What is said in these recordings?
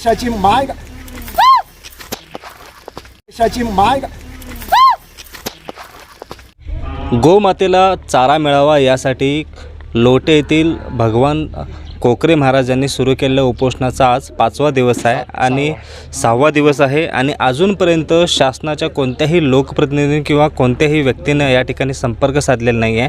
देशाची माय देशाची माय गोमातेला चारा मिळावा यासाठी लोटे येथील भगवान कोकरे महाराजांनी सुरू केलेल्या उपोषणाचा आज पाचवा दिवस आहे आणि सहावा दिवस आहे आणि अजूनपर्यंत शासनाच्या कोणत्याही लोकप्रतिनिधी किंवा कोणत्याही व्यक्तीनं या ठिकाणी संपर्क साधलेला नाही आहे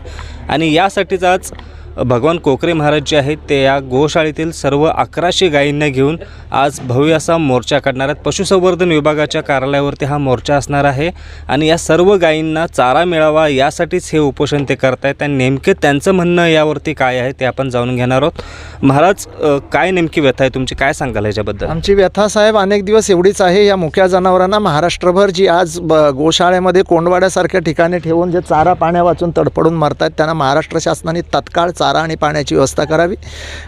आणि यासाठीच आज भगवान कोकरे महाराज जे आहेत ते या गोशाळेतील सर्व अकराशे गायींना घेऊन आज भव्य असा मोर्चा काढणार आहेत. पशुसंवर्धन विभागाच्या कार्यालयावरती हा मोर्चा असणार आहे. आणि या सर्व गायींना चारा मिळावा यासाठीच हे उपोषण ते करत आहेत आणि नेमके त्यांचं म्हणणं यावरती काय आहे ते आपण जाणून घेणार आहोत. महाराज काय नेमकी व्यथा आहे तुमची? काय सांगाल याच्याबद्दल आमची व्यथा साहेब अनेक दिवस एवढीच आहे. या मुख्या जनावरांना महाराष्ट्रभर जी आज ब गोशाळेमध्ये कोंडवाड्यासारख्या ठिकाणी ठेवून जे चारा पाण्या वाचून तडपडून मरतात त्यांना महाराष्ट्र शासनाने तत्काळ चारा आणि पाण्याची व्यवस्था करावी.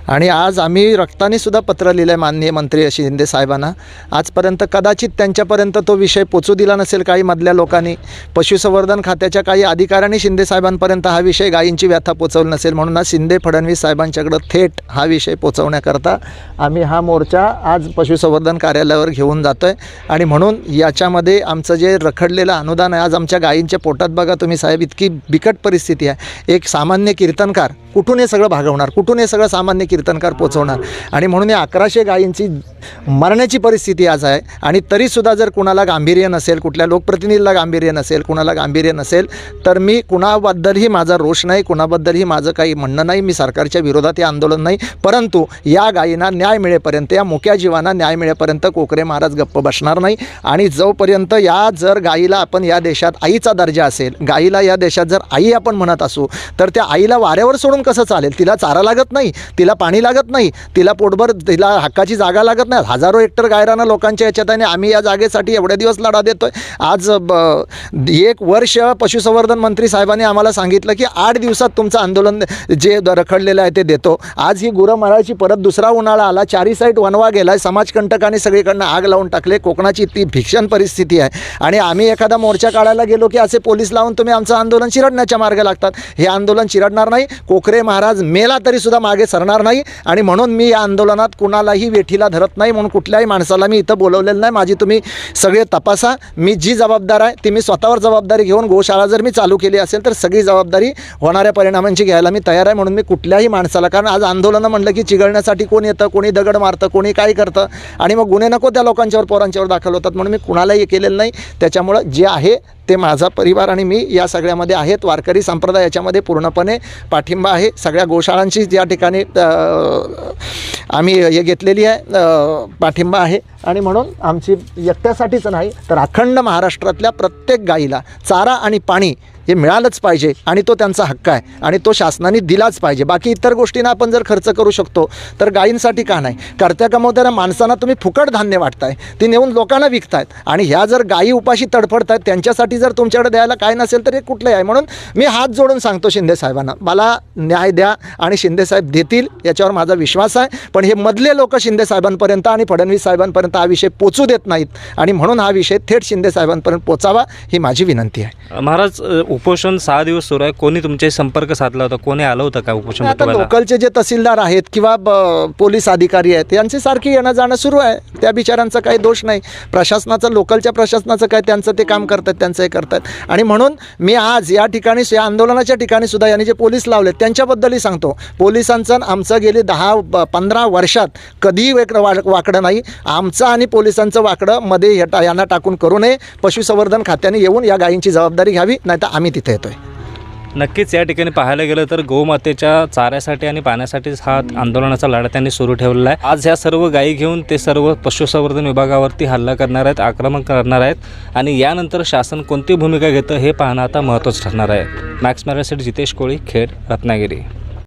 आणि आज आम्ही रक्ताने सुद्धा पत्र लिहिलं आहे माननीय मंत्री शिंदे साहेबांना. आजपर्यंत कदाचित त्यांच्यापर्यंत तो विषय पोचू दिला नसेल काही मधल्या लोकांनी. पशुसंवर्धन खात्याच्या काही अधिकाऱ्यांनी शिंदे साहेबांपर्यंत हा विषय गायींची व्यथा पोचवली नसेल. म्हणून शिंदे फडणवीस साहेबांच्याकडं थेट हा विषय पोचवण्याकरता आम्ही हा मोर्चा आज पशुसंवर्धन कार्यालयावर घेऊन जातो आहे आणि म्हणून याच्यामध्ये आमचं जे रखडलेलं अनुदान आहे आज आमच्या गायींच्या पोटात बघा तुम्ही साहेब इतकी बिकट परिस्थिती आहे. एक सामान्य कीर्तनकार कुठून हे सगळं भागवणार कुठून हे सगळं सामान्य कीर्तनकार पोचवणार? आणि म्हणून या अकराशे गायींची मरण्याची परिस्थिती आज आहे. आणि तरीसुद्धा जर कुणाला गांभीर्य नसेल कुठल्या लोकप्रतिनिधीला गांभीर्य नसेल कुणाला गांभीर्य नसेल तर मी कुणाबद्दलही माझा रोष नाही कुणाबद्दलही माझं काही म्हणणं नाही मी सरकारच्या विरोधात हे आंदोलन नाही. परंतु या गायींना न्याय मिळेपर्यंत या मुक्या जीवांना न्याय मिळेपर्यंत कोकरे महाराज गप्प बसणार नाही. आणि जोपर्यंत या जर गायीला आपण या देशात आईचा दर्जा असेल गायीला या देशात जर आई आपण म्हणत असू तर त्या आईला वाऱ्यावर सोडून कसं चालेल? तिला चारा लागत नाही तिला पाणी लागत नाही तिला पोटभर तिला हक्काची जागा लागत नाही. हजारो हेक्टर गायरानं लोकांच्या याच्यात आणि आम्ही या जागेसाठी एवढ्या दिवस लढा देतोय. आज ब एक वर्ष पशुसंवर्धन मंत्री साहेबांनी आम्हाला सांगितलं की आठ दिवसात तुमचं आंदोलन जे द- रखडलेलं आहे ते देतो. आज ही गुरं मरायची परत दुसरा उन्हाळा आला चारी साईड वनवा गेला समाजकंटकाने सगळीकडनं आग लावून टाकले कोकणाची ती भीषण परिस्थिती आहे. आणि आम्ही एखादा मोर्चा काढायला गेलो की असे पोलीस लावून तुम्ही आमचं आंदोलन चिरडण्याच्या मार्ग लागतात. हे आंदोलन चिरडणार नाही कोकरे महाराज मेला तरी सुद्धा मागे सरणार नाही आणि म्हणून मी या आंदोलनात कुणालाही वेठीला धरत नाही म्हणून कुठल्याही माणसाला मी इथं बोलवलेलं नाही. माझी तुम्ही सगळे तपासा. मी जी जबाबदार आहे ती मी स्वतःवर जबाबदारी घेऊन गोशाळा जर मी चालू केली असेल तर सगळी जबाबदारी होणाऱ्या परिणामांची घ्यायला मी तयार आहे म्हणून मी कुठल्याही माणसाला कारण आज आंदोलनं म्हणलं की चिघळण्यासाठी कोण येतं कोणी दगड मारतं कोणी काय करतं आणि मग गुन्हे नको त्या लोकांच्यावर पोरांच्यावर दाखल होतात म्हणून मी कुणालाही केलेलं नाही. त्याच्यामुळं जे आहे ते माझा परिवार आणि मी या सगळ्यामध्ये आहेत. वारकरी संप्रदाय याच्यामध्ये पूर्णपणे पाठिंबा आहे. सगळ्या गोशाळांची या ठिकाणी आम्ही हे घेतलेली आहे पाठिंबा आहे. आणि म्हणून आमची एकट्यासाठीच नाही तर अखंड महाराष्ट्रातल्या प्रत्येक गाईला चारा आणि पाणी हे मिळालंच पाहिजे आणि तो त्यांचा हक्क आहे आणि तो शासनाने दिलाच पाहिजे. बाकी इतर गोष्टींना आपण जर खर्च करू शकतो तर गायींसाठी का नाही? करत्या कमवत्याला माणसांना तुम्ही फुकट धान्य वाटताय ती नेऊन लोकांना विकतायत. आणि ह्या जर गायी उपाशी तडफडतायत त्यांच्यासाठी जर तुमच्याकडे द्यायला काय नसेल तर हे कुठलंही आहे. म्हणून मी हात जोडून सांगतो शिंदे साहेबांना मला न्याय द्या आणि शिंदे साहेब देतील याच्यावर माझा विश्वास आहे. पण हे मधले लोक शिंदे साहेबांपर्यंत आणि फडणवीस साहेबांपर्यंत हा विषय पोचू देत नाहीत. आणि म्हणून हा विषय थेट शिंदे साहेबांपर्यंत पोचावा ही माझी विनंती आहे. महाराज उपोषण सहा दिवस सुरू आहे. कोणी तुमच्याशी संपर्क साधला होता? कोणी आलं होतं का उपोषण आता लोकलचे जे तहसीलदार आहेत किंवा ब- पोलीस अधिकारी आहेत यांचे सारखे येणं जाणं सुरू आहे. त्या बिचारांचा काही दोष नाही. प्रशासनाचं लोकलच्या प्रशासनाचं काय त्यांचं ते काम करतात त्यांचं हे करतात. आणि म्हणून मी आज या ठिकाणी या आंदोलनाच्या ठिकाणी सुद्धा यांनी जे पोलीस लावले त्यांच्याबद्दलही सांगतो. पोलिसांचं आणि आमचं गेली दहा ब- पंधरा वर्षात कधीही वेक वा वाकडं नाही. आमचं आणि पोलिसांचं वाकडं मध्ये हे टा- यांना टाकून करू नये. पशुसंवर्धन खात्याने येऊन या गायींची जबाबदारी घ्यावी नाही तर आम्ही तिथे येतोय. नक्कीच या ठिकाणी पाहायला गेलं तर गोमातेच्या चाऱ्यासाठी आणि पाण्यासाठीच हा आंदोलनाचा लढा त्यांनी सुरू ठेवलेला आहे. आज ह्या सर्व गायी घेऊन ते सर्व पशुसंवर्धन विभागावरती हल्ला करणार आहेत आक्रमण करणार आहेत आणि यानंतर शासन कोणती भूमिका घेतं हे पाहणं आता महत्त्वाचं ठरणार आहे. मॅक्स मॅरेसाठी जितेश कोळी खेड रत्नागिरी.